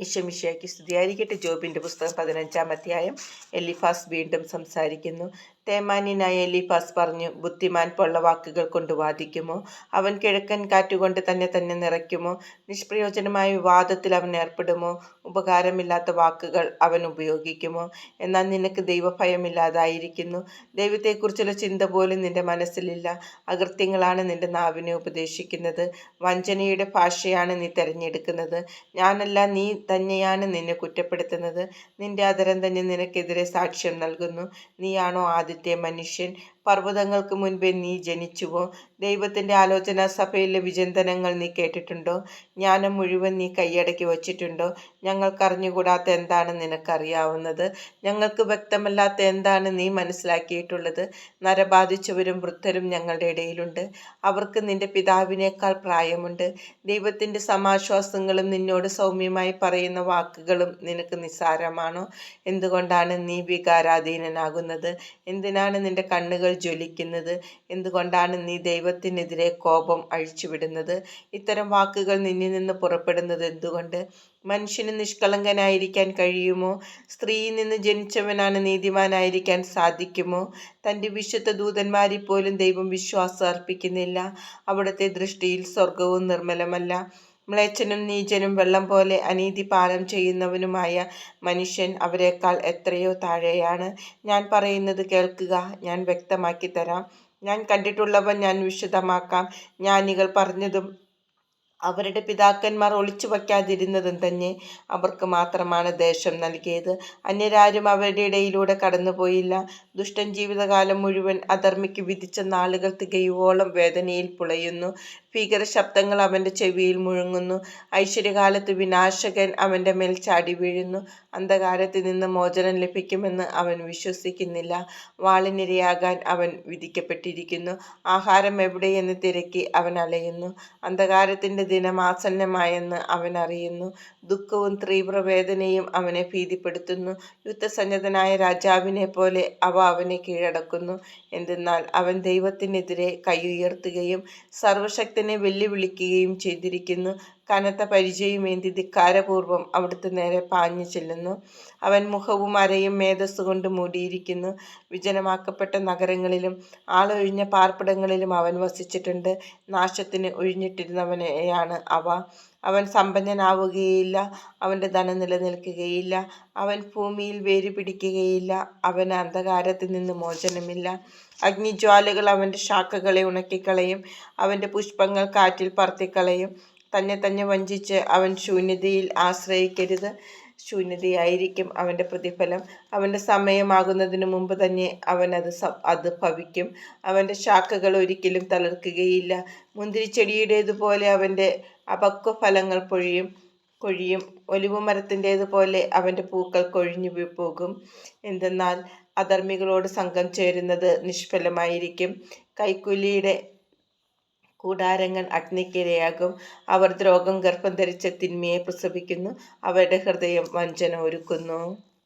ഈശമിഷയ്ക്ക് സ്തുതിയായിരിക്കട്ടെ. ജോബിന്റെ പുസ്തകം പതിനഞ്ചാം അധ്യായം. എലിഫാസ് വീണ്ടും സംസാരിക്കുന്നു. തേമാന്യനായ എലിഫാസ് പറഞ്ഞു ബുദ്ധിമാൻ പൊള്ള വാക്കുകൾ കൊണ്ട് വാദിക്കുമോ? അവൻ കിഴക്കൻ കാറ്റുകൊണ്ട് തന്നെ തന്നെ നിറയ്ക്കുമോ? നിഷ്പ്രയോജനമായ വിവാദത്തിൽ അവൻ ഏർപ്പെടുമോ? ഉപകാരമില്ലാത്ത വാക്കുകൾ അവൻ ഉപയോഗിക്കുമോ? എന്നാൽ നിനക്ക് ദൈവഭയമില്ലാതായിരിക്കുന്നു. ദൈവത്തെക്കുറിച്ചുള്ള ചിന്ത പോലും നിന്റെ മനസ്സിലില്ല. അകൃത്യങ്ങളാണ് നിന്റെ നാവിനെ ഉപദേശിക്കുന്നത്. വഞ്ചനയുടെ ഭാഷയാണ് നീ തിരഞ്ഞെടുക്കുന്നത്. ഞാനല്ല നീ തന്നെയാണ് നിന്നെ കുറ്റപ്പെടുത്തുന്നത്. നിന്റെ അതരം തന്നെ നിനക്കെതിരെ സാക്ഷ്യം നൽകുന്നു. നീയാണോ ആദ്യത്തെ മനുഷ്യൻ പർവതങ്ങൾക്ക് മുൻപേ നീ ജനിച്ചുവോ? ദൈവത്തിന്റെ ആലോചനാ സഭയിലെ വിചിന്തനങ്ങൾ നീ കേട്ടിട്ടുണ്ടോ? ജ്ഞാനം മുഴുവൻ നീ കൈയടക്കി വച്ചിട്ടുണ്ടോ? ഞങ്ങൾക്കറിഞ്ഞുകൂടാത്ത എന്താണ് നിനക്കറിയാവുന്നത്? ഞങ്ങൾക്ക് വ്യക്തമല്ലാത്ത എന്താണ് നീ മനസ്സിലാക്കിയിട്ടുള്ളത്? നരബാധിച്ചവരും വൃദ്ധരും ഞങ്ങളുടെ ഇടയിലുണ്ട്. അവർക്ക് നിന്റെ പിതാവിനേക്കാൾ പ്രായമുണ്ട്. ദൈവത്തിന്റെ സമാശ്വാസങ്ങളും നിന്നോട് സൗമ്യമായി പറയുന്ന വാക്കുകളും നിനക്ക് നിസ്സാരമാണോ? എന്തുകൊണ്ടാണ് നീ വികാരാധീനനാകുന്നത്? എന്തിനാണ് നിന്റെ കണ്ണുകൾ ജ്വലിക്കുന്നത്? എന്തുകൊണ്ടാണ് നീ ദൈവത്തിനെതിരെ കോപം അഴിച്ചുവിടുന്നത്? ഇത്തരം വാക്കുകൾ നിന്നിൽ നിന്ന് പുറപ്പെടുന്നത് എന്തുകൊണ്ട്? മനുഷ്യന് നിഷ്കളങ്കനായിരിക്കാൻ കഴിയുമോ? സ്ത്രീയിൽ നിന്ന് ജനിച്ചവനാണ് നീതിമാനായിരിക്കാൻ സാധിക്കുമോ? തന്റെ വിശുദ്ധ ദൂതന്മാരിൽ പോലും ദൈവം വിശ്വാസം അർപ്പിക്കുന്നില്ല. അവിടുത്തെ ദൃഷ്ടിയിൽ സ്വർഗവും നിർമ്മലമല്ല. മ്ലേച്ഛനും നീചനും വെള്ളം പോലെ അനീതി പാലം ചെയ്യുന്നവനുമായ മനുഷ്യൻ അവരെക്കാൾ എത്രയോ താഴെയാണ്. ഞാൻ പറയുന്നത് കേൾക്കുക ഞാൻ വ്യക്തമാക്കി തരാം. ഞാൻ കണ്ടിട്ടുള്ളവൻ ഞാൻ വിശദമാക്കാം. ജ്ഞാനികൾ പറഞ്ഞതും അവരുടെ പിതാക്കന്മാർ ഒളിച്ചു വയ്ക്കാതിരുന്നതും തന്നെ അവർക്ക് മാത്രമാണ് ദേശം നൽകിയത്. അന്യരാരും അവരുടെ ഇടയിലൂടെ കടന്നുപോയില്ല. ദുഷ്ടൻ ജീവിതകാലം മുഴുവൻ അധർമ്മിക്ക് വിധിച്ച നാളുകൾ തികയുവോളം വേദനയിൽ പുളയുന്നു. ഭീകര ശബ്ദങ്ങൾ അവന്റെ ചെവിയിൽ മുഴങ്ങുന്നു. ഐശ്വര്യകാലത്ത് വിനാശകൻ അവന്റെ മേൽ ചാടി വീഴുന്നു. അന്ധകാരത്തിൽ നിന്ന് മോചനം ലഭിക്കുമെന്ന് അവൻ വിശ്വസിക്കുന്നില്ല. വാളിനിരയാകാൻ അവൻ വിധിക്കപ്പെട്ടിരിക്കുന്നു. ആഹാരം എവിടെയെന്ന് തിരക്കി അവൻ അലയുന്നു. അന്ധകാരത്തിന്റെ ദിനം ആസന്നമായെന്ന് അവൻ അറിയുന്നു. ദുഃഖവും തീവ്രവേദനയും അവനെ ഭീതിപ്പെടുത്തുന്നു. യുദ്ധസന്നദ്ധനായ രാജാവിനെ പോലെ അവ അവനെ കീഴടക്കുന്നു. എന്തെന്നാൽ അവൻ ദൈവത്തിനെതിരെ കൈയുയർത്തുകയും സർവശക്തനെ വെല്ലുവിളിക്കുകയും ചെയ്തിരിക്കുന്നു. കനത്ത പരിചയമേന്തി ധിക്കാരപൂർവം അവിടുത്തെ നേരെ പാഞ്ഞു ചെല്ലുന്നു. അവൻ മുഖവും അരയും മേധസ്സുകൊണ്ട് മൂടിയിരിക്കുന്നു. വിജനമാക്കപ്പെട്ട നഗരങ്ങളിലും ആളൊഴിഞ്ഞ പാർപ്പിടങ്ങളിലും അവൻ വസിച്ചിട്ടുണ്ട്. നാശത്തിന് ഒഴിഞ്ഞിട്ടിരുന്നവനെയാണ് അവ. അവൻ സമ്പന്നനാവുകയില്ല. അവന്റെ ധനം നിലനിൽക്കുകയില്ല. അവൻ ഭൂമിയിൽ വേര് പിടിക്കുകയില്ല അവന് അന്ധകാരത്തിൽ നിന്ന് മോചനമില്ല. അഗ്നിജ്വാലകൾ അവന്റെ ശാഖകളെ ഉണക്കിക്കളയും അവന്റെ പുഷ്പങ്ങൾ കാറ്റിൽ പറത്തിക്കളയും. തന്നെ തന്നെ വഞ്ചിച്ച് അവൻ ശൂന്യതയിൽ ആശ്രയിക്കരുത്. ശൂന്യതയായിരിക്കും അവന്റെ പ്രതിഫലം. അവന്റെ സമയമാകുന്നതിന് മുമ്പ് തന്നെ അവൻ അത് അത് ഭവിക്കും. അവന്റെ ശാഖകൾ ഒരിക്കലും തളർക്കുകയില്ല. മുന്തിരിച്ചെടിയുടേതുപോലെ അവന്റെ അപക്വ ഫലങ്ങൾ പൊഴിയും. കൊഴിയും. ഒലിവുമരത്തിന്റേതുപോലെ അവന്റെ പൂക്കൾ കൊഴിഞ്ഞു പോകും. എന്തെന്നാൽ അധർമ്മികളോട് സംഘം ചേരുന്നത് നിഷ്ഫലമായിരിക്കും. കൈക്കൂലിയുടെ കൂടാരങ്ങൾ അഗ്നിക്കിരയാകും. അവർ ദ്രോഹം ഗർഭം ധരിച്ച തിന്മയെ പ്രസവിക്കുന്നു. അവരുടെ ഹൃദയം വഞ്ചന ഒരുക്കുന്നു.